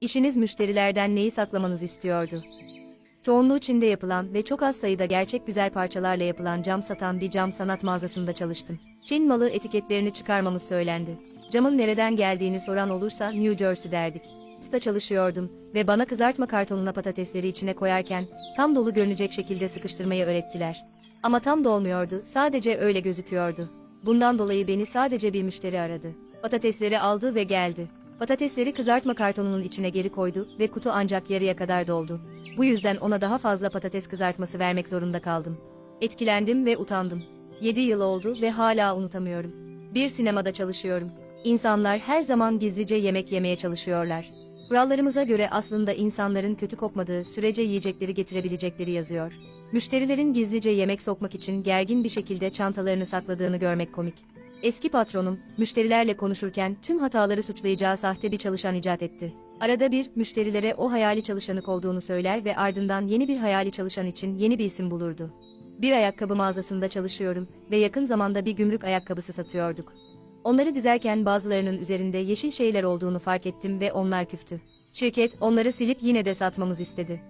İşiniz müşterilerden neyi saklamanızı istiyordu? Çoğunluğu Çin'de yapılan ve çok az sayıda gerçek güzel parçalarla yapılan cam satan bir cam sanat mağazasında çalıştım. Çin malı etiketlerini çıkarmamız söylendi. Camın nereden geldiğini soran olursa New Jersey derdik. Sta çalışıyordum ve bana kızartma kartonuna patatesleri içine koyarken tam dolu görünecek şekilde sıkıştırmayı öğrettiler. Ama tam dolmuyordu, sadece öyle gözüküyordu. Bundan dolayı beni sadece bir müşteri aradı. Patatesleri aldı ve geldi. Patatesleri kızartma kartonunun içine geri koydu ve kutu ancak yarıya kadar doldu. Bu yüzden ona daha fazla patates kızartması vermek zorunda kaldım. Etkilendim ve utandım. 7 yıl oldu ve hala unutamıyorum. Bir sinemada çalışıyorum. İnsanlar her zaman gizlice yemek yemeye çalışıyorlar. Kurallarımıza göre aslında insanların kötü kokmadığı sürece yiyecekleri getirebilecekleri yazıyor. Müşterilerin gizlice yemek sokmak için gergin bir şekilde çantalarını sakladığını görmek komik. Eski patronum, müşterilerle konuşurken tüm hataları suçlayacağı sahte bir çalışan icat etti. Arada bir, müşterilere o hayali çalışanı olduğunu söyler ve ardından yeni bir hayali çalışan için yeni bir isim bulurdu. Bir ayakkabı mağazasında çalışıyorum ve yakın zamanda bir gümrük ayakkabısı satıyorduk. Onları dizerken bazılarının üzerinde yeşil şeyler olduğunu fark ettim ve onlar küftü. Şirket, onları silip yine de satmamız istedi.